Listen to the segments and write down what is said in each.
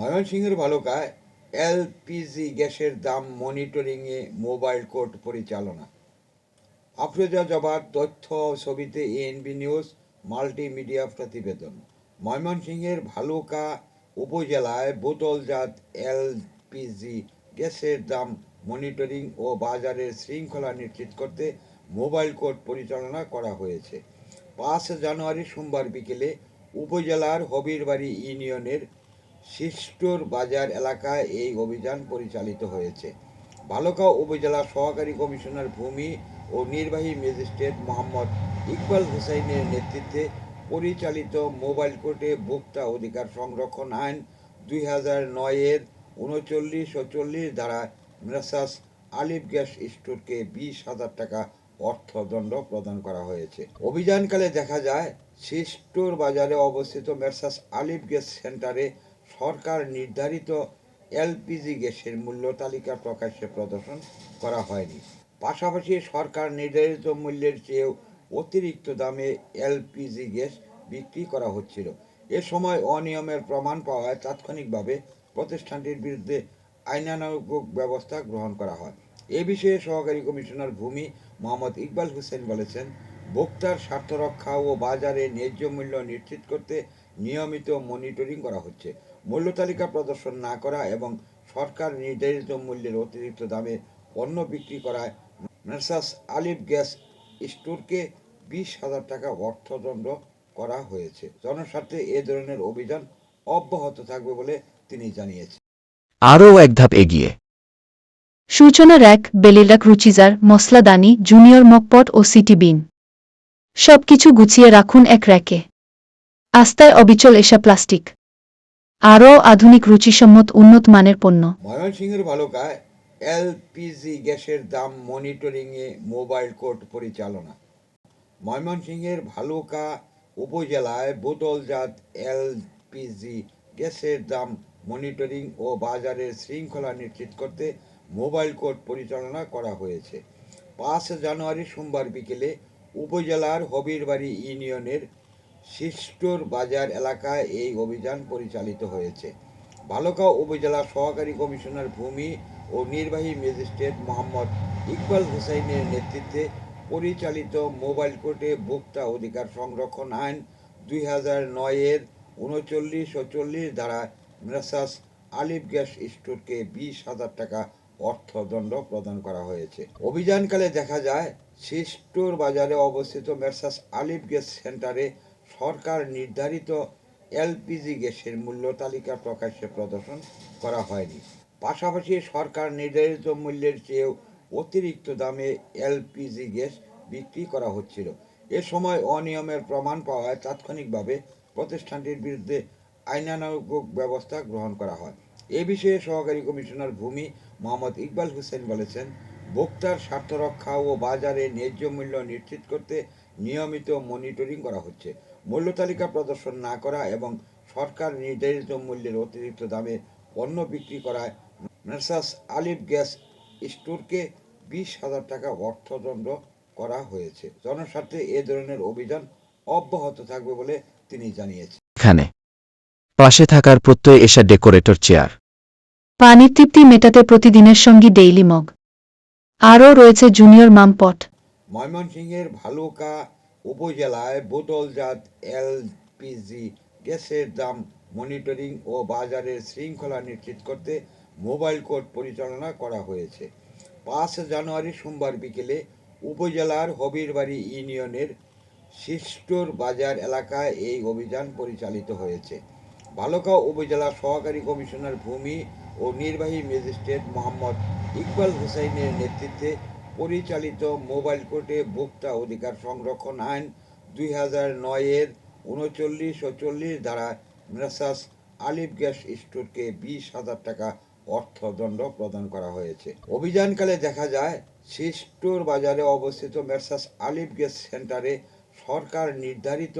ময়মনসিংহের ভালুকায় এলপিজি গ্যাসের দাম মনিটরিংয়ে মোবাইল কোর্ট পরিচালনা। আফরোজা জবার তথ্য ছবিতে এএনবি নিউজ, মাল্টিমিডিয়া প্রতিবেদন। ময়মনসিংহের ভালুকা উপজেলায় বোতলজাত এলপিজি গ্যাসের দাম মনিটরিং ও বাজারের শৃঙ্খলা নিশ্চিত করতে মোবাইল কোর্ট পরিচালনা করা হয়েছে। পাঁচ জানুয়ারি সোমবার বিকেলে উপজেলার হবিরবাড়ি ইউনিয়নের শিষ্টর বাজার এলাকায় এই অভিযান পরিচালিত হয়েছে। ভালুকা উপজেলা সহকারী কমিশনার ভূমি ও নির্বাহী ম্যাজিস্ট্রেট মোহাম্মদ ইকবাল হুসাইনের নেতৃত্বে পরিচালিত মোবাইল কোর্টে ভোক্তা অধিকার সংরক্ষণ আইন দুই হাজার নয়ের উনচল্লিশ ও চল্লিশ ধারা মেসাস আলিফ গ্যাস স্টোরকে বিশ হাজার টাকা অর্থদণ্ড প্রদান করা হয়েছে। অভিযানকালে দেখা যায়, শিষ্টর বাজারে অবস্থিত মেরসাস আলিফ গ্যাস সেন্টারে সরকার নির্ধারিত এলপিজি গ্যাসের মূল্য তালিকা প্রকাশ্যে প্রদর্শন করা হয়নি। পাশাপাশি সরকার নির্ধারিত মূল্যের চেয়েও অতিরিক্ত দামে এলপিজি গ্যাস বিক্রি করা হচ্ছিল। এ সময় অনিয়মের প্রমাণ পাওয়ায় তাৎক্ষণিকভাবে প্রতিষ্ঠানটির বিরুদ্ধে আইনানুগ ব্যবস্থা গ্রহণ করা হয়। এ বিষয়ে সহকারী কমিশনার ভূমি মোহাম্মদ ইকবাল হোসেন বলেছেন, ভোক্তার স্বার্থ রক্ষা ও বাজারে ন্যায্য মূল্য নিশ্চিত করতে নিয়মিত মনিটরিং করা হচ্ছে। মূল্য তালিকা প্রদর্শন না করা এবং সরকার নির্ধারিত মূল্যের অতিরিক্ত দামে পণ্য বিক্রি করায় মেসাস আলিফ গ্যাস স্টোরকে বিশ হাজার টাকা অর্থদণ্ড করা হয়েছে। জনস্বার্থে এ ধরনের অভিযান অব্যাহত থাকবে বলে তিনি জানিয়েছেন। আরও এক ধাপ এগিয়ে। সূচনা র্যাক বেলিলাক রুচিজার মশলাদানি জুনিয়র মকপট ও সিটি বিন। সবকিছু গুছিয়ে রাখুন এক র্যাকে। আস্তায় অবিচল এসা প্লাস্টিক। আরও আধুনিক রুচিসম্মত উন্নত মানের পণ্য। ময়মনসিংহের ভালুকায় এলপিজি গ্যাসের দাম মনিটরিংয়ে মোবাইল কোর্ট পরিচালনা। ময়মনসিংহের ভালুকা উপজেলায় বোতলজাত এলপিজি গ্যাসের দাম মনিটরিং ও বাজারের শৃঙ্খলা নিশ্চিত করতে মোবাইল কোর্ট পরিচালনা করা হয়েছে। পাঁচ জানুয়ারি সোমবার বিকেলে উপজেলার হবিরবাড়ি ইউনিয়নের শিষ্টর বাজার এলাকায় এই অভিযান পরিচালিত হয়েছে। ভালুকা উপজেলা সহকারী কমিশনার ভূমি ও নির্বাহী ম্যাজিস্ট্রেট মোহাম্মদ ইকবাল হুসাইনের নেতৃত্বে পরিচালিত মোবাইল কোর্টে ভোক্তা অধিকার সংরক্ষণ আইন দুই হাজার নয়ের উনচল্লিশ ও চল্লিশ ধারা মেসাস আলিফ গ্যাস স্টোরকে বিশ হাজার টাকা অর্থদণ্ড প্রদান করা হয়েছে। অভিযানকালে দেখা যায়, শিষ্টর বাজারে অবস্থিত মেরসাস আলিফ গ্যাস সেন্টারে সরকার নির্ধারিত এলপিজি গ্যাসের মূল্য তালিকা প্রকাশ্যে প্রদর্শন করা হয়নি। পাশাপাশি সরকার নির্ধারিত মূল্যের চেয়েও অতিরিক্ত দামে এলপিজি গ্যাস বিক্রি করা হচ্ছিল। এ সময় অনিয়মের প্রমাণ পাওয়ায় তাৎক্ষণিকভাবে প্রতিষ্ঠানটির বিরুদ্ধে আইনানুগ ব্যবস্থা গ্রহণ করা হয়। এ বিষয়ে সহকারী কমিশনার ভূমি মোহাম্মদ ইকবাল হোসেন বলেছেন, ভোক্তার স্বার্থ রক্ষা ও বাজারে ন্যায্য মূল্য নিশ্চিত করতে নিয়মিত মনিটরিং করা হচ্ছে। মূল্য তালিকা প্রদর্শন না করা এবং সরকার নির্ধারিত মূল্যের অতিরিক্ত দামে পণ্য বিক্রি করায় মেসাস আলিফ গ্যাস স্টোরকে বিশ হাজার টাকা অর্থদণ্ড করা হয়েছে। জনস্বার্থে এ ধরনের অভিযান অব্যাহত থাকবে বলে তিনি জানিয়েছেন। এখানে পাশে থাকার প্রত্যয় এসা ডেকোরেটর চেয়ার। পানির তৃপ্তি মেটাতে প্রতিদিনের সঙ্গী ডেইলি মগ। আরও রয়েছে জুনিয়র মামপট। ময়মনসিংহের ভালুকা উপজেলায় বোতলজাত এলপিজি গ্যাসের দাম মনিটরিং ও বাজারের শৃঙ্খলা নিশ্চিত করতে মোবাইল কোর্ট পরিচালনা করা হয়েছে। পাঁচ জানুয়ারি সোমবার বিকেলে উপজেলার হবিরবাড়ি ইউনিয়নের শিষ্টর বাজার এলাকায় এই অভিযান পরিচালিত হয়েছে। ভালুকা উপজেলা সহকারী কমিশনার ভূমি ও নির্বাহী ম্যাজিস্ট্রেট মোহাম্মদ ইকবাল হুসাইনের নেতৃত্বে পরিচালিত মোবাইল কোর্টে ভোক্তা অধিকার সংরক্ষণ আইন দুই হাজার নয়ের উনচল্লিশ ও চল্লিশ ধারা মেসাস আলিফ গ্যাস স্টোরকে বিশ হাজার টাকা অর্থদণ্ড প্রদান করা হয়েছে। অভিযানকালে দেখা যায় শিষ্টর বাজারে অবস্থিত মেসাস আলিফ গ্যাস সেন্টারে সরকার নির্ধারিত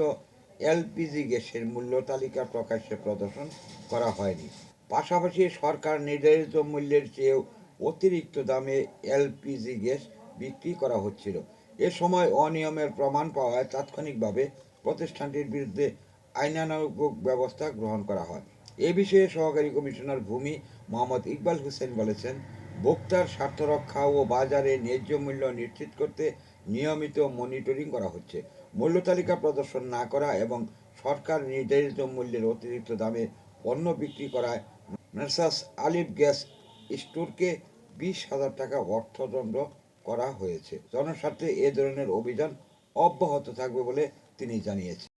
এলপিজি গ্যাসের মূল্য তালিকা প্রকাশ্যে প্রদর্শন করা হয়নি। পাশাপাশি সরকার নির্ধারিত মূল্যের চেয়েও অতিরিক্ত দামে এলপিজি গ্যাস বিক্রি করা হচ্ছিল। এ সময় অনিয়মের প্রমাণ পাওয়ায় তাৎক্ষণিকভাবে প্রতিষ্ঠানটির বিরুদ্ধে আইনানুগ ব্যবস্থা গ্রহণ করা হয়। এ বিষয়ে সহকারী কমিশনার ভূমি মোহাম্মদ ইকবাল হোসেন বলেছেন, ভোক্তার স্বার্থ রক্ষা ও বাজারে ন্যায্য মূল্য নিশ্চিত করতে নিয়মিত মনিটরিং করা হচ্ছে। মূল্য তালিকা প্রদর্শন না করা এবং সরকার নির্ধারিত মূল্যের অতিরিক্ত দামে পণ্য বিক্রি করায় মেসাস আলিফ গ্যাস স্টোরকে বিশ হাজার টাকা অর্থদণ্ড করা হয়েছে। জনস্বার্থে এ ধরনের অভিযান অব্যাহত থাকবে বলে তিনি জানিয়েছেন।